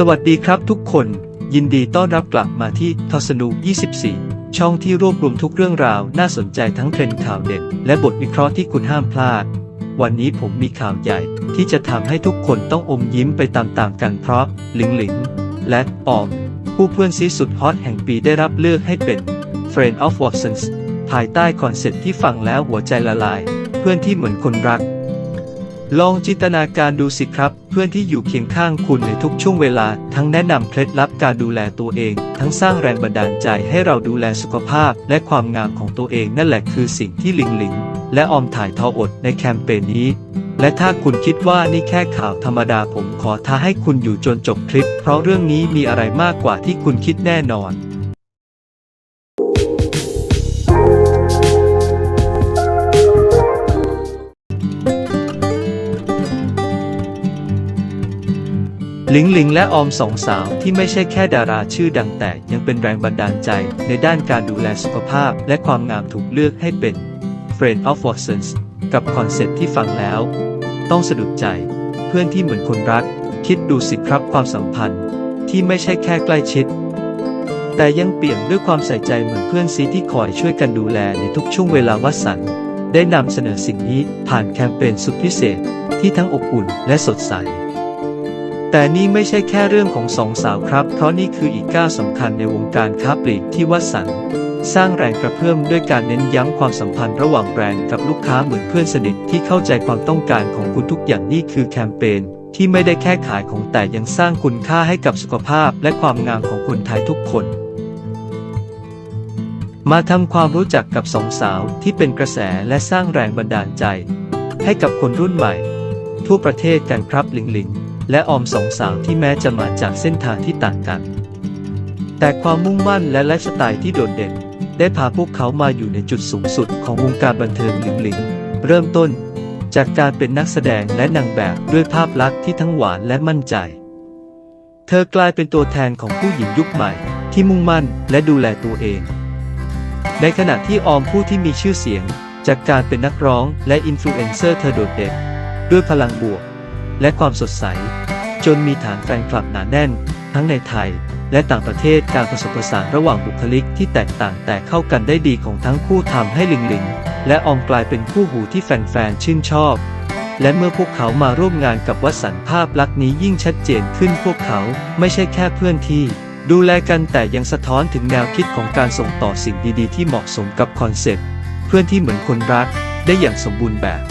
สวัสดีครับทุกคน ยินดีต้อนรับกลับมาที่ทศนุ 24 ช่องที่รวบรวมทุกเรื่องราวน่าสนใจทั้งเทรนด์ข่าวเด่นและบทวิเคราะห์ที่คุณห้ามพลาด วันนี้ผมมีข่าวใหญ่ ที่จะทำให้ทุกคนต้องอมยิ้มไปตามๆกันเพราะหลิงหลิง และปอมผู้เพื่อนซีสุดฮอตแห่งปีได้รับเลือกให้เป็น Friend of Watsons ภายใต้คอนเซ็ปต์ที่ฟังแล้วหัวใจละลาย เพื่อนที่เหมือนคนรัก ลองจินตนาการดูสิครับ เพื่อนที่อยู่เคียงข้างคุณในทุกช่วงเวลา ทั้งแนะนำเคล็ดลับการดูแลตัวเอง ทั้งสร้างแรงบันดาลใจให้เราดูแลสุขภาพ และความงามของตัวเองนั่นแหละคือสิ่งที่ลิงหลิงและออมถ่ายทออดในแคมเปญนี้ และถ้าคุณคิดว่านี่แค่ข่าวธรรมดาผมขอท้าให้คุณอยู่จนจบคลิป เพราะเรื่องนี้มีอะไรมากกว่าที่คุณคิดแน่นอน หลิงหลิงและออมสองสาวที่ไม่ใช่แค่ดาราชื่อดังแต่ยังเป็นแรงบันดาลใจในด้านการดูแลสุขภาพและความงามถูกเลือกให้เป็น Friend of Watsons กับคอนเซ็ปต์ที่ฟังแล้ว ต้องสะดุดใจ เพื่อนที่เหมือนคนรัก คิดดูสิครับความสัมพันธ์ ที่ไม่ใช่แค่ใกล้ชิด แต่ยังเปี่ยมด้วยความใส่ใจเหมือนเพื่อนซีที่คอยช่วยกันดูแลในทุกช่วงเวลาวัสันได้นำเสนอสิ่งนี้ผ่านแคมเปญสุดพิเศษที่ทั้งอบอุ่นและสดใส แต่นี่ไม่ใช่แค่เรื่องของสองสาวครับ เพราะนี่คืออีกก้าวสำคัญในวงการค้าปลีกที่วัดสัน สร้างแรงกระเพื่อมด้วยการเน้นย้ำความสัมพันธ์ระหว่างแบรนด์กับลูกค้าเหมือนเพื่อนสนิทที่เข้าใจความต้องการของคุณทุกอย่างนี่คือแคมเปญที่ไม่ได้แค่ขายของแต่ยังสร้างคุณค่าให้กับสุขภาพและความงามของคนไทยทุกคน มาทำความรู้จักกับสองสาวที่เป็นกระแสและสร้างแรงบันดาลใจ ให้กับคนรุ่นใหม่ ทั่วประเทศกันครับหลิงหลิง และออมสองสาวที่แม้จะมาจากเส้นทางที่ต่างกัน แต่ความมุ่งมั่นและไลฟ์สไตล์ที่โดดเด่น ได้พาพวกเขามาอยู่ในจุดสูงสุดของวงการบันเทิงหลิงหลิง เริ่มต้น จากการเป็นนักแสดงและนางแบบด้วยภาพลักษณ์ที่ทั้งหวานและมั่นใจ เธอกลายเป็นตัวแทนของผู้หญิงยุคใหม่ ที่มุ่งมั่นและดูแลตัวเอง ในขณะที่ออมผู้ที่มีชื่อเสียง จากการเป็นนักร้องและอินฟลูเอนเซอร์เธอโดดเด่นด้วยพลังบวก และความสดใส จนมีฐานแฟนคลับหนาแน่น ทั้งในไทย และต่างประเทศการผสมผสานระหว่างบุคลิกที่แตกต่างแต่เข้ากันได้ดีของทั้งคู่ทำให้หลิงหลิงและออมกลายเป็นคู่หูที่แฟนๆชื่นชอบ และเมื่อพวกเขามาร่วมงานกับวัสันภาพลักษณ์นี้ยิ่งชัดเจนขึ้นพวกเขาไม่ใช่แค่เพื่อนที่ดูแลกันแต่ยังสะท้อนถึงแนวคิดของการส่งต่อสิ่งดีๆ ที่เหมาะสมกับคอนเซ็ปต์เพื่อนที่เหมือนคนรักได้อย่างสมบูรณ์แบบ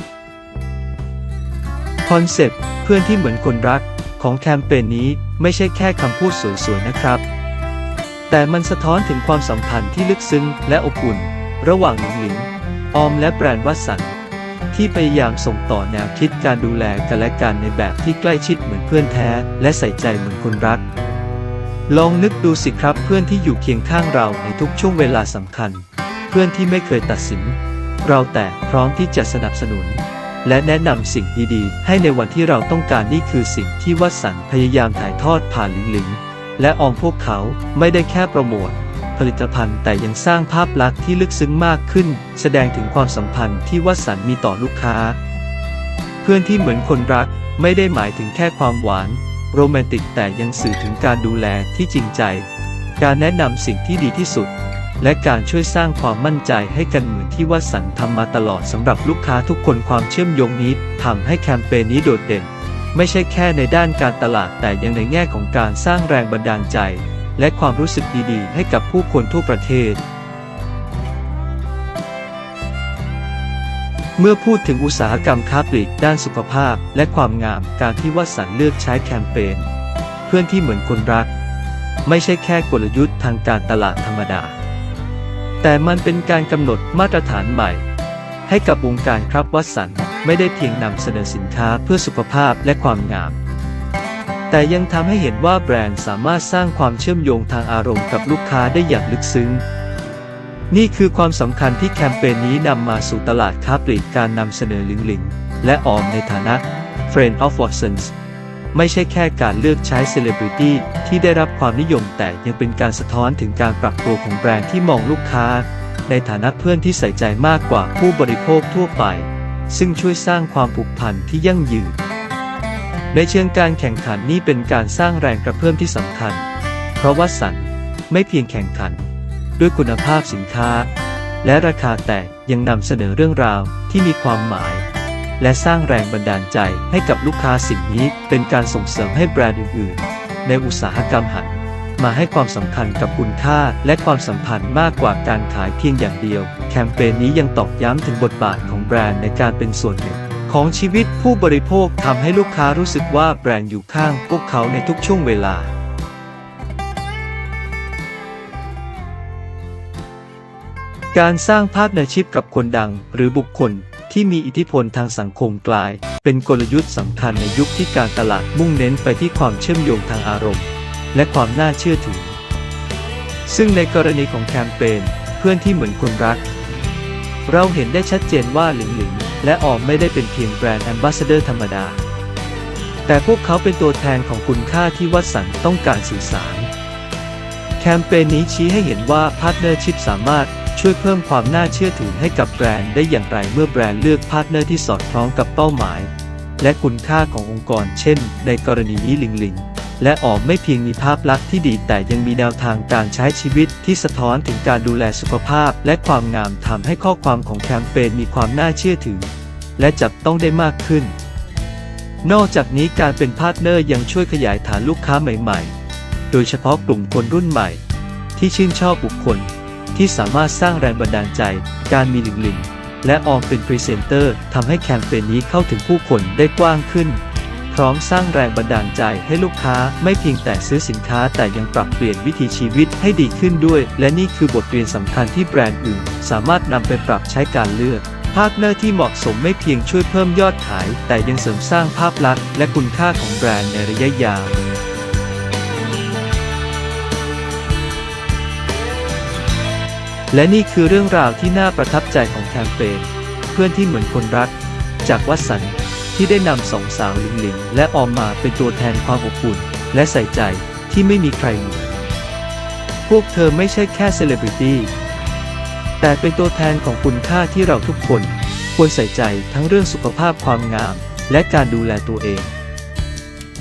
คอนเซปต์เพื่อนที่เหมือนคนรักของแคมเปญนี้ไม่ใช่แค่คำพูดสวยๆนะครับ แต่มันสะท้อนถึงความสัมพันธ์ที่ลึกซึ้งและอบอุ่น ระหว่างหลิงหลิง ออมและแบรนด์วัสัน ที่พยายามส่งต่อแนวคิดการดูแลกันและกันในแบบที่ใกล้ชิดเหมือนเพื่อนแท้ และใส่ใจเหมือนคนรัก ลองนึกดูสิครับเพื่อนที่อยู่เคียงข้างเราในทุกช่วงเวลาสำคัญ เพื่อนที่ไม่เคยตัดสิน เราแต่พร้อมที่จะสนับสนุน และแนะนำสิ่งดีๆ ให้ในวันที่เราต้องการนี่คือสิ่งที่วัดสันพยายามถ่ายทอดผ่านหลิงหลิง และออมพวกเขาไม่ได้แค่โปรโมทผลิตภัณฑ์แต่ยังสร้างภาพลักษณ์ที่ลึกซึ้งมากขึ้น แสดงถึงความสัมพันธ์ที่วัดสันมีต่อลูกค้า เพื่อนที่เหมือนคนรักไม่ได้หมายถึงแค่ความหวาน โรแมนติกแต่ยังสื่อถึงการดูแลที่จริงใจ การแนะนำสิ่งที่ดีที่สุด และการช่วยสร้างความมั่นใจให้กันเหมือนที่วัสันทำมาตลอดสำหรับลูกค้าทุกคนความเชื่อมโยงนี้ทำให้แคมเปญนี้โดดเด่น ไม่ใช่แค่ในด้านการตลาดแต่ยังในแง่ของการสร้างแรงบันดาลใจ และความรู้สึกดีๆ ให้กับผู้คนทั่วประเทศ เมื่อพูดถึงอุตสาหกรรมค้าปลีกด้านสุขภาพ และความงามการที่วัสันเลือกใช้แคมเปญเพื่อนที่เหมือนคนรัก ไม่ใช่แค่กลยุทธ์ทางการตลาดธรรมดา แต่มันเป็นการกำหนดมาตรฐานใหม่ ให้กับวงการครับวัสันไม่ได้เพียงนำเสนอสินค้าเพื่อสุขภาพและความงาม แต่ยังทำให้เห็นว่าแบรนด์สามารถสร้างความเชื่อมโยงทางอารมณ์กับลูกค้าได้อย่างลึกซึ้งนี่คือความสำคัญที่แคมเปญนี้นำมาสู่ตลาดค้าปลีกการนำเสนอลิงลิงและออมในฐานะ Friend of Watsons ไม่ใช่แค่การเลือกใช้เซเลบริตี้ที่ได้รับความนิยมแต่ยังเป็นการสะท้อนถึงการปรับตัวของแบรนด์ที่มองลูกค้า ในฐานะเพื่อนที่ใส่ใจมากกว่าผู้บริโภคทั่วไป ซึ่งช่วยสร้างความผูกพันที่ยั่งยืน ในเชิงการแข่งขันนี่เป็นการสร้างแรงกระเพื่อมที่สำคัญ เพราะวัดสันไม่เพียงแข่งขัน ด้วยคุณภาพสินค้า และราคาแต่ยังนำเสนอเรื่องราวที่มีความหมาย และสร้างแรงบันดาลใจให้กับลูกค้าสิ่งนี้เป็นการส่งเสริมให้แบรนด์อื่นๆ ในอุตสาหกรรมหันมาให้ความสำคัญกับคุณค่าและความสัมพันธ์มากกว่าการขายเพียงอย่างเดียว แคมเปญนี้ยังตอกย้ำถึงบทบาทของแบรนด์ในการเป็นส่วนหนึ่ง ของชีวิตผู้บริโภคทำให้ลูกค้ารู้สึกว่าแบรนด์อยู่ข้างพวกเขาในทุกช่วงเวลาการสร้างพาร์ทเนอร์ชิพกับคนดังหรือบุคคล ที่มีอิทธิพลทางสังคมกลาย เป็นกลยุทธ์สำคัญในยุคที่การตลาดมุ่งเน้นไปที่ความเชื่อมโยงทางอารมณ์ และความน่าเชื่อถือ ซึ่งในกรณีของแคมเปญเพื่อนที่เหมือนคนรัก เราเห็นได้ชัดเจนว่าหลิงหลิงและออมไม่ได้เป็นเพียงแบรนด์แอมบาสเดอร์ธรรมดา แต่พวกเขาเป็นตัวแทนของคุณค่าที่วัดสันต้องการสื่อสาร แคมเปญนี้ชี้ให้เห็นว่าพาร์ทเนอร์ชิพสามารถ ช่วยเพิ่มความน่าเชื่อถือให้กับแบรนด์ได้อย่างไรเมื่อแบรนด์เลือกพาร์ทเนอร์ที่สอดคล้องกับเป้าหมาย และคุณค่าขององค์กร เช่น ในกรณีนี้ลิงลิงและออมไม่เพียงมีภาพลักษณ์ที่ดีแต่ยังมีแนวทางการใช้ชีวิตที่สะท้อนถึงการดูแลสุขภาพ และความงามทำให้ข้อความของแคมเปญมีความน่าเชื่อถือ และจับต้องได้มากขึ้น นอกจากนี้การเป็นพาร์ทเนอร์ยังช่วยขยายฐานลูกค้าใหม่ ๆ โดยเฉพาะกลุ่มคนรุ่นใหม่ ที่ชื่นชอบบุคคล ที่สามารถสร้างแรงบันดาลใจ การมีหลิงหลิงและออมเป็นพรีเซนเตอร์ทำให้แคมเปญนี้เข้าถึงผู้คนได้กว้างขึ้น พร้อมสร้างแรงบันดาลใจให้ลูกค้าไม่เพียงแต่ซื้อสินค้าแต่ยังปรับเปลี่ยนวิถีชีวิตให้ดีขึ้นด้วย และนี่คือบทเรียนสำคัญที่แบรนด์อื่น สามารถนำไปปรับใช้การเลือกพาร์ทเนอร์ที่เหมาะสมไม่เพียงช่วยเพิ่มยอดขาย แต่ยังเสริมสร้างภาพลักษณ์และคุณค่าของแบรนด์ในระยะยาว และนี่คือเรื่องราวที่น่าประทับใจของแคมเปญเพื่อนที่เหมือนคนรัก จากวัดสันที่ได้นำสองสาวหลิงหลิงและออมมาเป็นตัวแทนความอบอุ่น และใส่ใจที่ไม่มีใครเหมือน พวกเธอไม่ใช่แค่เซเลบริตี้แต่เป็นตัวแทนของคุณค่าที่เราทุกคน ควรใส่ใจทั้งเรื่องสุขภาพความงาม และการดูแลตัวเอง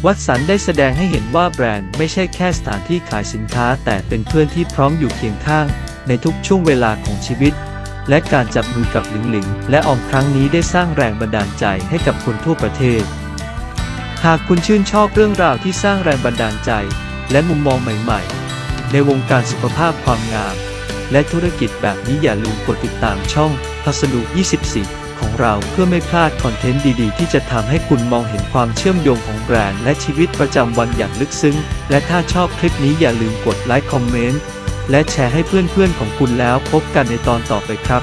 วัดสันได้แสดงให้เห็นว่าแบรนด์ไม่ใช่แค่สถานที่ขายสินค้า แต่เป็นเพื่อนที่พร้อมอยู่เคียงข้าง ในทุกช่วงเวลาของชีวิต และการจับมือกับหลิงหลิง และออมครั้งนี้ได้สร้างแรงบันดาลใจให้กับคนทั่วประเทศ หากคุณชื่นชอบเรื่องราวที่สร้างแรงบันดาลใจ และมุมมองใหม่ ๆ ในวงการสุขภาพความงาม และธุรกิจแบบนี้อย่าลืมกดติดตามช่องพัสดุ 24ของเราเพื่อไม่พลาดคอนเทนต์ดีๆ ที่จะทำให้คุณมองเห็นความเชื่อมโยงของแบรนด์และชีวิตประจำวันอย่างลึกซึ้ง และถ้าชอบคลิปนี้อย่าลืมกดไลค์คอมเมนต์ และแชร์ให้เพื่อนๆของคุณแล้วพบกันในตอนต่อไปครับ